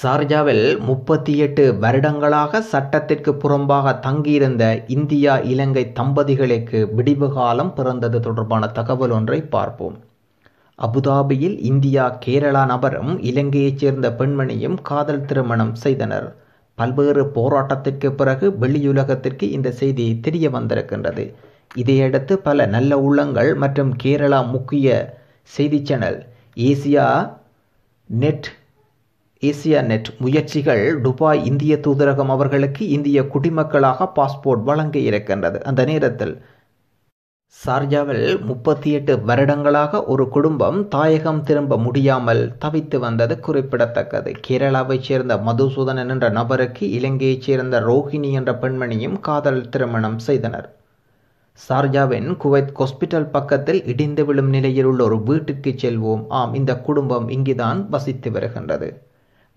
சார்ஜாவில் முப்பத்தி எட்டு வருடங்களாக சட்டத்திற்கு புறம்பாக தங்கியிருந்த இந்தியா இலங்கை தம்பதிகளுக்கு விடிவு காலம் பிறந்தது தொடர்பான தகவல் ஒன்றை பார்ப்போம். அபுதாபியில் இந்தியா கேரளா நபரும் இலங்கையைச் சேர்ந்த பெண்மணியும் காதல் திருமணம் செய்தனர். பல்வேறு போராட்டத்திற்கு பிறகு வெளியுலகத்திற்கு இந்த செய்தி தெரிய வந்திருக்கின்றது. இதையடுத்து பல நல்ல உள்ளங்கள் மற்றும் கேரளா முக்கிய செய்தி channel Asianet Asianet முயற்சிகள் துபாய் இந்திய தூதரகம் அவர்களுக்கு இந்திய குடிமக்களாக பாஸ்போர்ட் வழங்க இருக்கின்றது. அந்த நேரத்தில் சார்ஜாவில் முப்பத்தி எட்டு வருடங்களாக ஒரு குடும்பம் தாயகம் திரும்ப முடியாமல் தவித்து வந்தது குறிப்பிடத்தக்கது. கேரளாவைச் சேர்ந்த மதுசூதனன் என்ற நபருக்கு இலங்கையைச் சேர்ந்த ரோஹிணி என்ற பெண்மணியும் காதல் திருமணம் செய்தனர். சார்ஜாவின் குவைத் ஹாஸ்பிட்டல் பக்கத்தில் இடிந்து விழும் நிலையில் உள்ள ஒரு வீட்டுக்கு செல்வோம். ஆம் இந்த குடும்பம் இங்குதான் வசித்து வருகின்றது.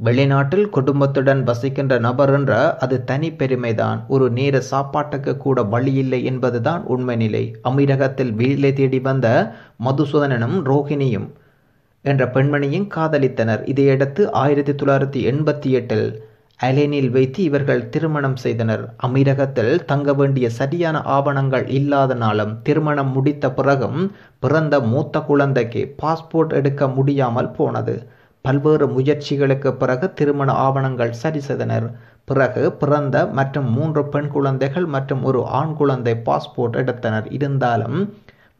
வெளிநாட்டில் குடும்பத்துடன் வசிக்கின்ற நபர் என்ற அது தனி பெருமைதான். ஒரு நேர சாப்பாட்டுக்கு கூட வழியில்லை என்பதுதான் உண்மை நிலை. அமீரகத்தில் வீலை தேடி வந்த மதுசூதனனும் ரோஹிணியும் என்ற பெண்மணியும் காதலித்தனர். இதையடுத்து ஆயிரத்தி தொள்ளாயிரத்தி எண்பத்தி எட்டில் அலேனில் வைத்து இவர்கள் திருமணம் செய்தனர். அமீரகத்தில் தங்க வேண்டிய சரியான ஆவணங்கள் இல்லாதனாலும் திருமணம் முடித்த பிறகும் பிறந்த மூத்த குழந்தைக்கு பாஸ்போர்ட் எடுக்க முடியாமல் போனது. பல்வேறு முயற்சிகளுக்கு பிறகு திருமண ஆவணங்கள் சரி செய்தனர். பிறகு பிறந்த மற்றும் மூன்று பெண் குழந்தைகள் மற்றும் ஒரு ஆண் குழந்தை பாஸ்போர்ட் எடுத்தனர். இருந்தாலும்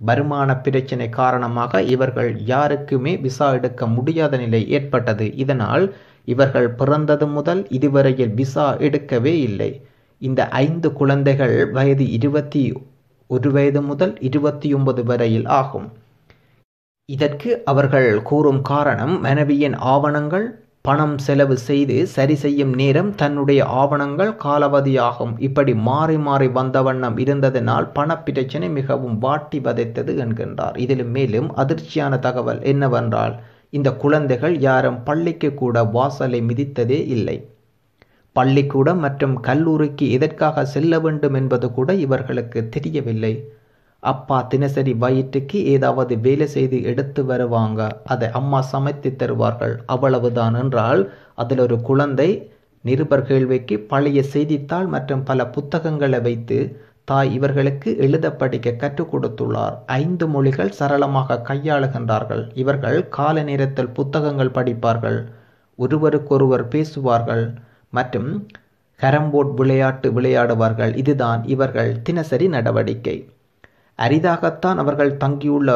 வருமான பிரச்சினை காரணமாக இவர்கள் யாருக்குமே விசா எடுக்க முடியாத நிலை ஏற்பட்டது. இதனால் இவர்கள் பிறந்தது முதல் இதுவரையில் விசா எடுக்கவே இல்லை. இந்த ஐந்து குழந்தைகள் வயது இருபத்தி ஒரு வயது முதல் இருபத்தி ஒன்பது வரையில் ஆகும். இதற்கு அவர்கள் கூறும் காரணம் மனைவியின் ஆவணங்கள் பணம் செலவு செய்து சரி செய்யும் நேரம் தன்னுடைய ஆவணங்கள் காலாவதியாகும். இப்படி மாறி மாறி வந்த வண்ணம் இருந்ததனால் பணப்பிரச்சனை மிகவும் வாட்டி வதைத்தது என்கின்றார். இதில் மேலும் அதிர்ச்சியான தகவல் என்னவென்றால் இந்த குழந்தைகள் யாரும் பள்ளிக்கு கூட வாசலை மிதித்ததே இல்லை. பள்ளிக்கூடம் மற்றும் கல்லூரிக்கு எதற்காக செல்ல வேண்டும் என்பது கூட இவர்களுக்கு தெரியவில்லை. அப்பா தினசரி வயிற்றுக்கு ஏதாவது வேலை செய்து எடுத்து வருவாங்க. அதை அம்மா சமைத்து தருவார்கள். அவ்வளவுதான் என்றால் அதில் ஒரு குழந்தை நிருபர் கேள்விக்கு பழைய செய்தித்தாள் மற்றும் பல புத்தகங்களை வைத்து தாய் இவர்களுக்கு எழுத படிக்க கற்றுக் கொடுத்துள்ளார். ஐந்து மொழிகள் சரளமாக கையாளுகின்றார்கள். இவர்கள் கால நேரத்தில் புத்தகங்கள் படிப்பார்கள். ஒருவருக்கொருவர் பேசுவார்கள் மற்றும் கரம்போர்ட் விளையாட்டு விளையாடுவார்கள். இதுதான் இவர்கள் தினசரி நடவடிக்கை. அரிதாகத்தான் அவர்கள் தங்கியுள்ள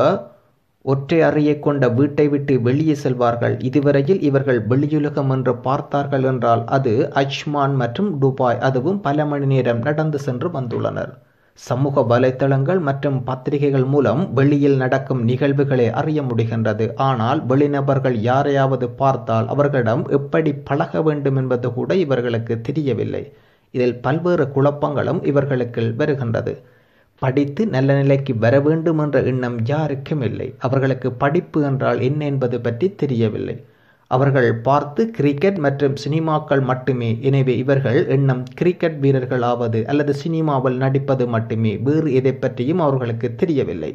ஒற்றை அறையை கொண்ட வீட்டை விட்டு வெளியே செல்வார்கள். இதுவரையில் இவர்கள் வெளியுலகம் என்று பார்த்தார்கள் என்றால் அது அஜ்மான் மற்றும் துபாய் அதுவும் பல மணி நேரம் நடந்து சென்று வந்துள்ளனர். சமூக வலைத்தளங்கள் மற்றும் பத்திரிகைகள் மூலம் வெளியில் நடக்கும் நிகழ்வுகளை அறிய முடிகின்றது. ஆனால் வெளிநபர்கள் யாரையாவது பார்த்தால் அவர்களிடம் எப்படி பழக வேண்டும் என்பது கூட இவர்களுக்கு தெரியவில்லை. இதில் பல்வேறு குழப்பங்களும் இவர்களுக்கு வருகின்றது. படித்து நல்ல நிலைக்கு வர வேண்டும் என்ற எண்ணம் யாருக்கும் இல்லை. அவர்களுக்கு படிப்பு என்றால் என்ன என்பது பற்றி தெரியவில்லை. அவர்கள் பார்த்து கிரிக்கெட் மற்றும் சினிமாக்கள் மட்டுமே. எனவே இவர்கள் எண்ணம் கிரிக்கெட் வீரர்கள் ஆவது அல்லது சினிமாவில் நடிப்பது மட்டுமே. வேறு எதை பற்றியும் அவர்களுக்கு தெரியவில்லை.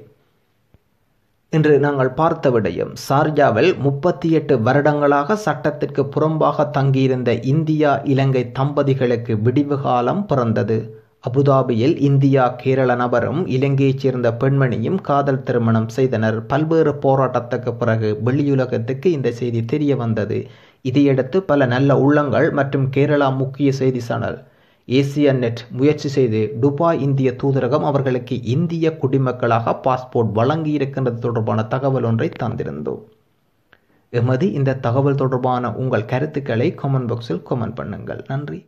இன்று நாங்கள் பார்த்த விடயம் சார்ஜாவில் முப்பத்தி எட்டு வருடங்களாக சட்டத்திற்கு புறம்பாக தங்கியிருந்த இந்தியா இலங்கை தம்பதிகளுக்கு விடிவு காலம் பிறந்தது. அபுதாபியில் இந்தியா கேரள நபரும் இலங்கையைச் சேர்ந்த பெண்மணியும் காதல் திருமணம் செய்தனர். பல்வேறு போராட்டத்துக்கு பிறகு வெளியுலகத்துக்கு இந்த செய்தி தெரிய வந்தது. இதையடுத்து பல நல்ல உள்ளங்கள் மற்றும் கேரளா முக்கிய செய்தி சேனல் ஏசியா நெட் முயற்சி செய்து துபாய் இந்திய தூதரகம் அவர்களுக்கு இந்திய குடிமக்களாக பாஸ்போர்ட் வழங்கியிருக்கின்றது தொடர்பான தகவல் ஒன்றை தந்திருந்தோம். எமது இந்த தகவல் தொடர்பான உங்கள் கருத்துக்களை கமெண்ட் பாக்ஸில் கமெண்ட் பண்ணுங்கள். நன்றி.